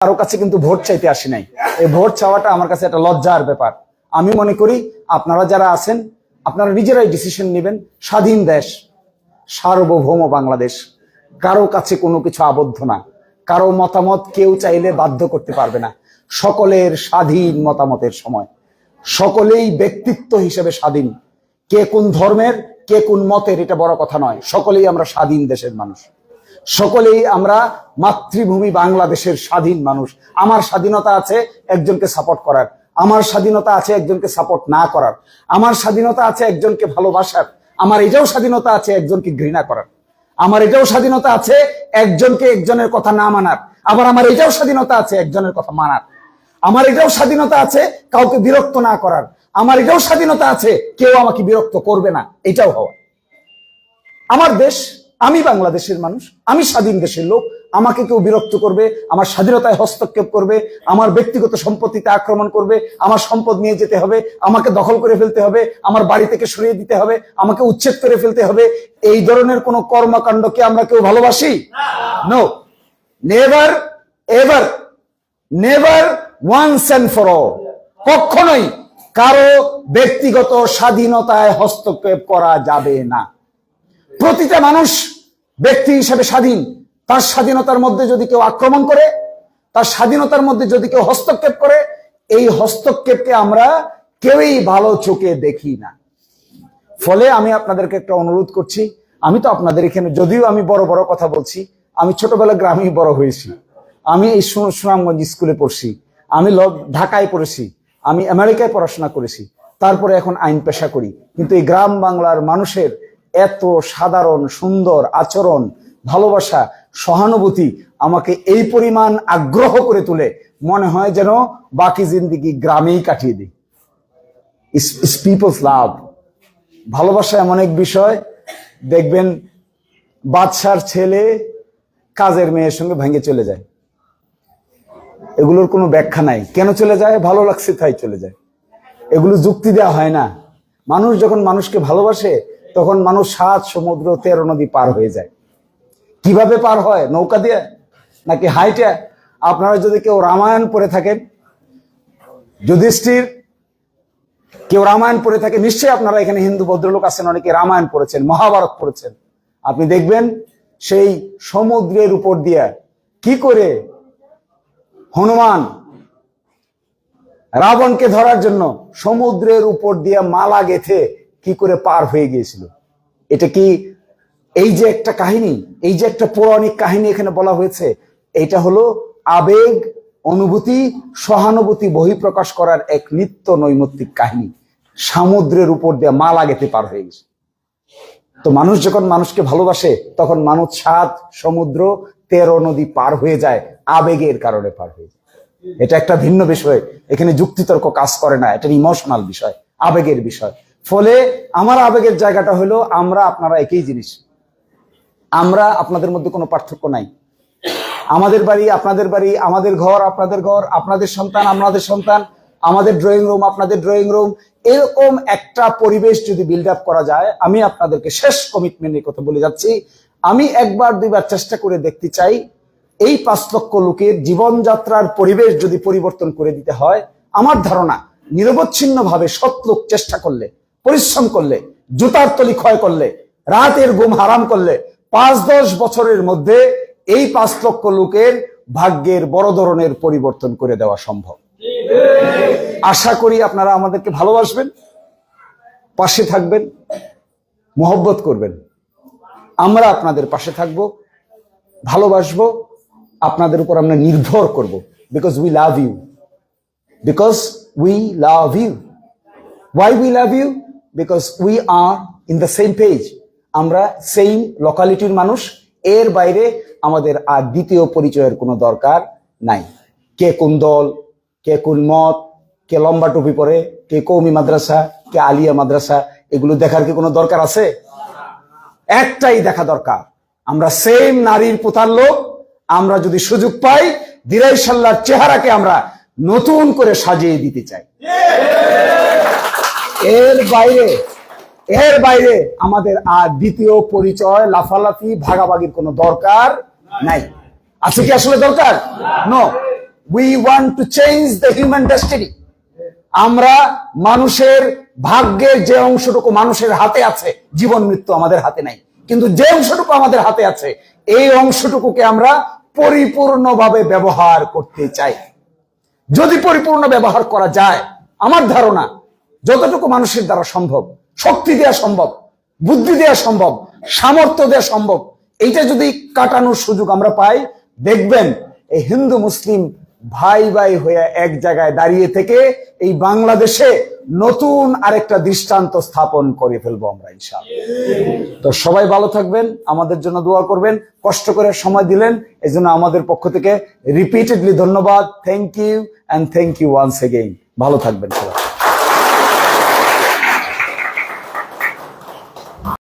কারও কাছে কিন্তু ভোট চাইতে আসি নাই। এই ভোট চাওয়াটা আমার কাছে একটা লজ্জার ব্যাপার। আমি মনে করি আপনারা যারা আছেন, আপনারা নিজেরাই ডিসিশন নেবেন। স্বাধীন দেশ, সার্বভৌম বাংলাদেশ। কারও কাছে কোনো কিছু আবদ্ধ না। কারও মতামত কেউ চাইলে বাধ্য করতে পারবে না। সকলের স্বাধীন মতামতের সময়। সকলেই ব্যক্তিত্ব হিসেবে স্বাধীন। কে কোন ধর্মের, কে কোন মতের, এটা বড় কথা নয়। সকলেই আমরা স্বাধীন দেশের মানুষ। সকলেই আমরা মাতৃভূমি বাংলাদেশের স্বাধীন মানুষ। আমার স্বাধীনতা আছে একজনকে সাপোর্ট করার। আমার স্বাধীনতা আছে একজনকে সাপোর্ট না করার। আমার স্বাধীনতা আছে একজনকে ভালোবাসার। আমার এটাও স্বাধীনতা আছে একজনকে ঘৃণা করার। আমার এটাও স্বাধীনতা আছে একজনকে একজনের কথা না মানার। আবার আমার এটাও স্বাধীনতা আছে একজনের কথা মানার। আমার এটাও স্বাধীনতা আছে কাউকে বিরক্ত না করার। আমার এটাও স্বাধীনতা আছে কেউ আমাকে বিরক্ত করবে না। এটাও হওয়া। আমার দেশ আমি বাংলাদেশের মানুষ, আমি স্বাধীন দেশের লোক, আমাকে কেউ বিরক্ত করবে, আমার স্বাধীনতায় হস্তক্ষেপ করবে, আমার ব্যক্তিগত সম্পত্তিতে আক্রমণ করবে, আমার সম্পদ নিয়ে যেতে হবে, আমাকে দখল করে ফেলতে হবে, আমার বাড়ি থেকে সরিয়ে দিতে হবে, আমাকে উচ্ছেদ করে ফেলতে হবে, এই ধরনের কোন কর্মকাণ্ডকে আমরা কেউ ভালোবাসি? No never ever never once and for all কখনোই কারও ব্যক্তিগত স্বাধীনতায় হস্তক্ষেপ করা যাবে না। প্রতিটা মানুষ ব্যক্তি হিসেবে স্বাধীন। তার স্বাধীনতার মধ্যে যদি কেউ আক্রমণ করে, তার স্বাধীনতার মধ্যে যদি কেউ হস্তক্ষেপ করে, এই হস্তক্ষেপকে আমরা কেউই ভালো চোখে দেখি না। ফলে আমি আপনাদেরকে একটা অনুরোধ করছি, আমি তো আপনাদের এখানে যদিও আমি বড় বড় কথা বলছি, আমি ছোটবেলা গ্রামেই বড় হয়েছি। আমি এই সুনামগঞ্জ স্কুলে পড়ছি, আমি ঢাকায় পড়েছি, আমি আমেরিকায় পড়াশোনা করেছি, তারপরে এখন আইন পেশা করি। কিন্তু এই গ্রাম বাংলার মানুষের এত সাধারণ, সুন্দর আচরণ, ভালোবাসা, সহানুভূতি আমাকে এই পরিমাণ আগ্রহ করে তোলে। মনে হয় যেন বাকি জিন্দিগি গ্রামেই কাটিয়ে দিই। পিপলস লাভ ভালোবাসা এমন এক বিষয়। দেখবেন, বাদশার ছেলে কাজের মেয়ের সঙ্গে ভেঙে চলে যায়। এগুলোর কোনো ব্যাখ্যা নাই। কেন চলে যায়? ভালো লাগছে, তাই চলে যায়। এগুলো যুক্তি দেওয়া হয় না। মানুষ যখন মানুষকে ভালোবাসে তখন মানুষ সাত সমুদ্র তেরো নদী পার হয়ে যায়। কীভাবে পার হয়? নৌকা দিয়ে? নাকি হাইটে? আপনারা যদি কেউ রামায়ণ পড়ে থাকেন, যুধিষ্ঠির, কেউ রামায়ণ পড়ে থাকে, নিশ্চয়ই আপনারা এখানে হিন্দু, ভদ্রলোক আছেন, অনেকে রামায়ণ পড়েছেন, মহাভারত পড়েছেন। আপনি দেখবেন সেই সমুদ্রের উপর দিয়ে কি করে হনুমান রাবণকে ধরার জন্য সমুদ্রের উপর দিয়ে মালা গেথে কি করে পার হয়ে গিয়েছিল? এটা কি এই যে একটা কাহিনী, এই যে একটা পৌরাণিক কাহিনী এখানে বলা হয়েছে, এটা হলো আবেগ, অনুভূতি, সহানুভূতি বহিঃপ্রকাশ করার এক নিত্য নৈমিত্তিক কাহিনী। সমুদ্রের উপর দিয়ে মালা গেতে পার হয়ে গেছে। তো মানুষ যখন মানুষকে ভালোবাসে, তখন মানুষ সাত সমুদ্র, তেরো নদী পার হয়ে যায়, আবেগের কারণে পার হয়ে যায়। এটা একটা ভিন্ন বিষয়। এখানে যুক্তিতর্ক কাজ করে না, এটা ইমোশনাল বিষয়, আবেগের বিষয়। ফলে আমার আবেগের জায়গাটা হলো আমরা, আপনারা একই জিনিস। আমরা আপনাদের মধ্যে কোনো পার্থক্য নাই। আমাদের বাড়ি আপনাদের বাড়ি, আমাদের ঘর আপনাদের ঘর, আপনাদের সন্তান আমাদের সন্তান, আমাদের ড্রয়িং রুম আপনাদের ড্রয়িং রুম এরকম একটা পরিবেশ যদি বিল্ড আপ করা যায়, আমি আপনাদেরকে শেষ কমিটমেন্টের কথা বলে যাচ্ছি। আমি একবার, দুইবার চেষ্টা করে দেখতে চাই, এই পাঁচ লক্ষ লোকের জীবনযাত্রার পরিবেশ যদি পরিবর্তন করে দিতে হয়, আমার ধারণা নিরবচ্ছিন্ন ভাবে সৎ লোক চেষ্টা করলে পরিশ্রম করলে, জুতার তলি ক্ষয় করলে, রাতের ঘুম হারাম করলে পাঁচ দশ বছরের মধ্যে এই পাঁচ লক্ষ লোকের ভাগ্যের বড় ধরনের পরিবর্তন করে দেওয়া সম্ভব। আশা করি আপনারা আমাদেরকে ভালোবাসবেন, পাশে থাকবেন, মহব্বত করবেন। আমরা আপনাদের পাশে থাকব, ভালোবাসবো, আপনাদের উপর আমরা নির্ভর করব because we love you because we love you why we love you because we are in the same page আমরা সেম লোকালিটির মানুষ, এর বাইরে আমাদের আর দ্বিতীয় পরিচয়ের কোনো দরকার নাই। কে কোন দল, কে কোন মত, কে লম্বা টুপি পরে, কে কৌমি মাদ্রাসা, কে আলিয়া মাদ্রাসা, এগুলো দেখার কি কোনো দরকার আছে? একটাই দেখা দরকার। আমরা সেম নারীর পোতার লোক, আমরা যদি সুযোগ পাই, দিরাই সাল্লার চেহারাকে আমরা নতুন করে সাজিয়ে দিতে চাই। এর বাইরে এর বাইরে আমাদের আর দ্বিতীয় পরিচয়, লাফালাফি, ভাগাভাগির কোনো দরকার নাই। আছে কি আসলে দরকার? No we want to change the human destiny আমরা মানুষের ভাগ্যের যে অংশটুকু মানুষের হাতে আছে, জীবন মৃত্যু আমাদের হাতে নাই। কিন্তু যে অংশটুকু আমাদের হাতে আছে, এই অংশটুকুকে আমরা পরিপূর্ণভাবে ব্যবহার করতে চাই। যদি পরিপূর্ণ ব্যবহার করা যায়, আমার ধারণা যতটুকু মানুষের দ্বারা সম্ভব, শক্তি দেওয়া সম্ভব, বুদ্ধি দেওয়া সম্ভব, সামর্থ্য দেওয়া সম্ভব, এইটা যদি কাটানোর সুযোগ আমরা পাই, দেখবেন এই হিন্দু, মুসলিম ভাই ভাই হয়ে এক জায়গায় দাঁড়িয়ে থেকে এই বাংলাদেশে নতুন আরেকটা দৃষ্টান্ত স্থাপন করে ফেলব আমরা, ইনশাআল্লাহ। তো সবাই ভালো থাকবেন, আমাদের জন্য দোয়া করবেন, কষ্ট করে সময় দিলেন এই আমাদের পক্ষ থেকে রিপিটেডলি ধন্যবাদ। Thank you and thank you once again ভালো থাকবেন সবাই।